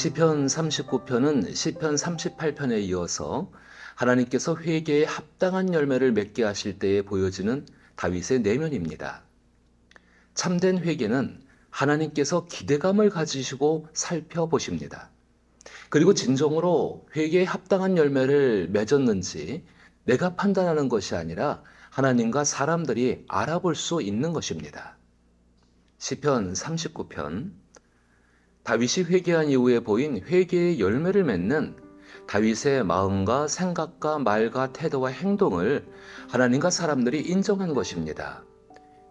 시편 39편은 시편 38편에 이어서 하나님께서 회개에 합당한 열매를 맺게 하실 때에 보여지는 다윗의 내면입니다. 참된 회개는 하나님께서 기대감을 가지시고 살펴보십니다. 그리고 진정으로 회개에 합당한 열매를 맺었는지 내가 판단하는 것이 아니라 하나님과 사람들이 알아볼 수 있는 것입니다. 시편 39편 다윗이 회개한 이후에 보인 회개의 열매를 맺는 다윗의 마음과 생각과 말과 태도와 행동을 하나님과 사람들이 인정한 것입니다.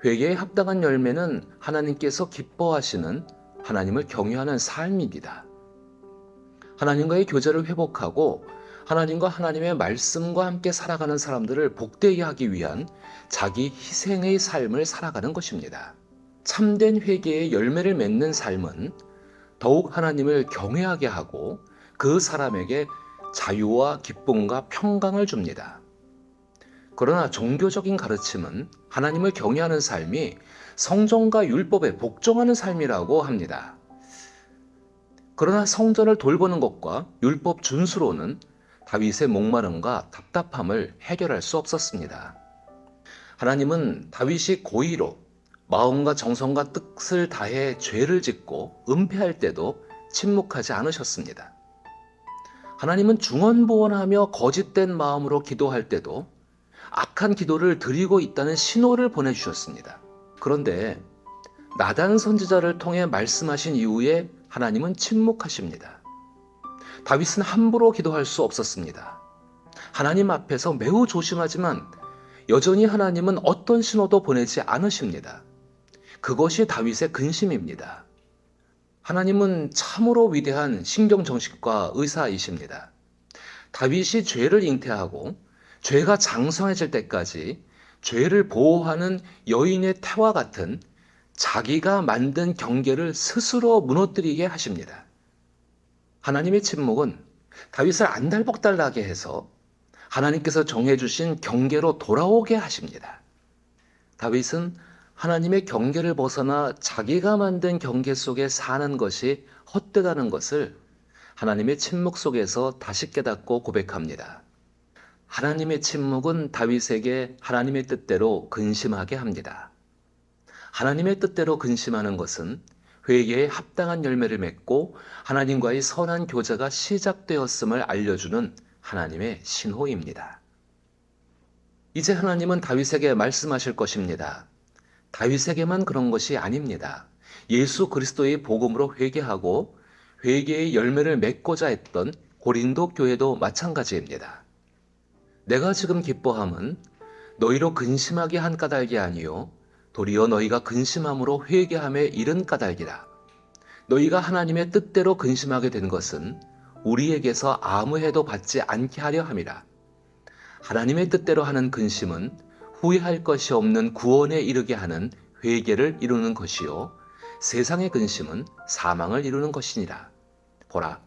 회개에 합당한 열매는 하나님께서 기뻐하시는 하나님을 경외하는 삶입니다. 하나님과의 교제를 회복하고 하나님과 하나님의 말씀과 함께 살아가는 사람들을 복되게 하기 위한 자기 희생의 삶을 살아가는 것입니다. 참된 회개의 열매를 맺는 삶은 더욱 하나님을 경외하게 하고 그 사람에게 자유와 기쁨과 평강을 줍니다. 그러나 종교적인 가르침은 하나님을 경외하는 삶이 성전과 율법에 복종하는 삶이라고 합니다. 그러나 성전을 돌보는 것과 율법 준수로는 다윗의 목마름과 답답함을 해결할 수 없었습니다. 하나님은 다윗이 고의로 마음과 정성과 뜻을 다해 죄를 짓고 은폐할 때도 침묵하지 않으셨습니다. 하나님은 중언부언하며 거짓된 마음으로 기도할 때도 악한 기도를 드리고 있다는 신호를 보내주셨습니다. 그런데 나단 선지자를 통해 말씀하신 이후에 하나님은 침묵하십니다. 다윗은 함부로 기도할 수 없었습니다. 하나님 앞에서 매우 조심하지만 여전히 하나님은 어떤 신호도 보내지 않으십니다. 그것이 다윗의 근심입니다. 하나님은 참으로 위대한 신경 정신과 의사이십니다. 다윗이 죄를 잉태하고 죄가 장성해질 때까지 죄를 보호하는 여인의 태와 같은 자기가 만든 경계를 스스로 무너뜨리게 하십니다. 하나님의 침묵은 다윗을 안달복달나게 해서 하나님께서 정해주신 경계로 돌아오게 하십니다. 다윗은 하나님의 경계를 벗어나 자기가 만든 경계 속에 사는 것이 헛되다는 것을 하나님의 침묵 속에서 다시 깨닫고 고백합니다. 하나님의 침묵은 다윗에게 하나님의 뜻대로 근심하게 합니다. 하나님의 뜻대로 근심하는 것은 회개에 합당한 열매를 맺고 하나님과의 선한 교제가 시작되었음을 알려주는 하나님의 신호입니다. 이제 하나님은 다윗에게 말씀하실 것입니다. 다윗에게만 그런 것이 아닙니다. 예수 그리스도의 복음으로 회개하고 회개의 열매를 맺고자 했던 고린도 교회도 마찬가지입니다. 내가 지금 기뻐함은 너희로 근심하게 한 까닭이 아니요 도리어 너희가 근심함으로 회개함에 이른 까닭이라. 너희가 하나님의 뜻대로 근심하게 된 것은 우리에게서 아무 해도 받지 않게 하려 함이라. 하나님의 뜻대로 하는 근심은 후회할 것이 없는 구원에 이르게 하는 회개를 이루는 것이요 세상의 근심은 사망을 이루는 것이니라. 보라,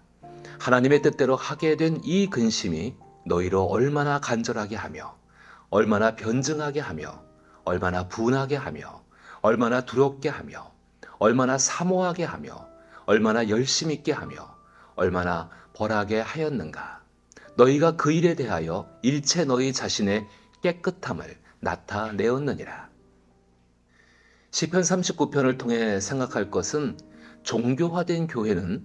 하나님의 뜻대로 하게 된 이 근심이 너희로 얼마나 간절하게 하며 얼마나 변증하게 하며 얼마나 분하게 하며 얼마나 두렵게 하며 얼마나 사모하게 하며 얼마나 열심 있게 하며 얼마나 벌하게 하였는가. 너희가 그 일에 대하여 일체 너희 자신의 깨끗함을 나타내었느니라. 시편 39편을 통해 생각할 것은 종교화된 교회는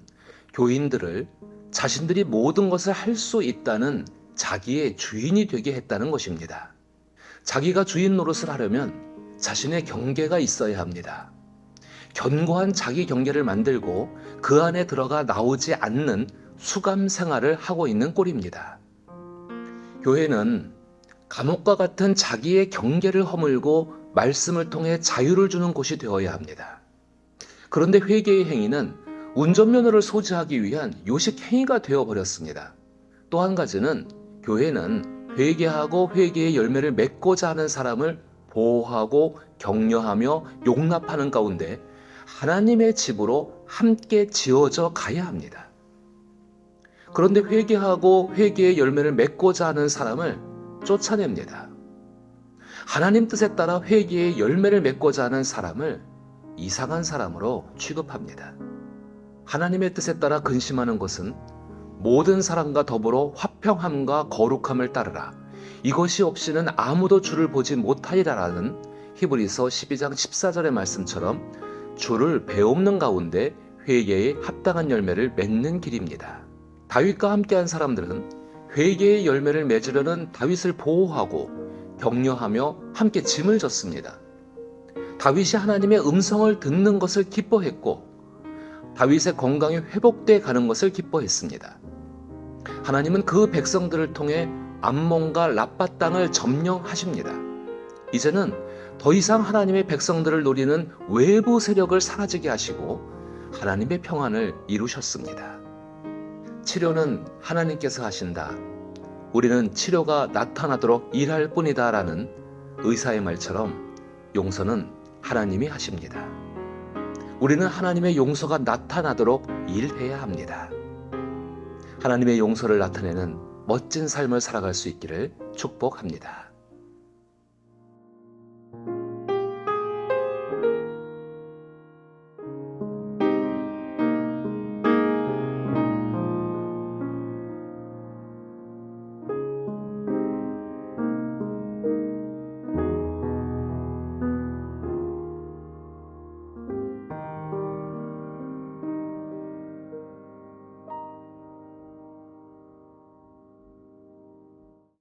교인들을 자신들이 모든 것을 할 수 있다는 자기의 주인이 되게 했다는 것입니다. 자기가 주인 노릇을 하려면 자신의 경계가 있어야 합니다. 견고한 자기 경계를 만들고 그 안에 들어가 나오지 않는 수감 생활을 하고 있는 꼴입니다. 교회는 감옥과 같은 자기의 경계를 허물고 말씀을 통해 자유를 주는 곳이 되어야 합니다. 그런데 회개의 행위는 운전면허를 소지하기 위한 요식 행위가 되어 버렸습니다. 또 한 가지는 교회는 회개하고 회개의 열매를 맺고자 하는 사람을 보호하고 격려하며 용납하는 가운데 하나님의 집으로 함께 지어져 가야 합니다. 그런데 회개하고 회개의 열매를 맺고자 하는 사람을 쫓아냅니다. 하나님 뜻에 따라 회개의 열매를 맺고자 하는 사람을 이상한 사람으로 취급합니다. 하나님의 뜻에 따라 근심하는 것은 모든 사람과 더불어 화평함과 거룩함을 따르라. 이것이 없이는 아무도 주를 보지 못하리라라는 히브리서 12장 14절의 말씀처럼 주를 배움는 가운데 회개에 합당한 열매를 맺는 길입니다. 다윗과 함께한 사람들은 회개의 열매를 맺으려는 다윗을 보호하고 격려하며 함께 짐을 졌습니다. 다윗이 하나님의 음성을 듣는 것을 기뻐했고 다윗의 건강이 회복돼 가는 것을 기뻐했습니다. 하나님은 그 백성들을 통해 암몬과 라빠 땅을 점령하십니다. 이제는 더 이상 하나님의 백성들을 노리는 외부 세력을 사라지게 하시고 하나님의 평안을 이루셨습니다. 치료는 하나님께서 하신다. 우리는 치료가 나타나도록 일할 뿐이다 라는 의사의 말처럼 용서는 하나님이 하십니다. 우리는 하나님의 용서가 나타나도록 일해야 합니다. 하나님의 용서를 나타내는 멋진 삶을 살아갈 수 있기를 축복합니다.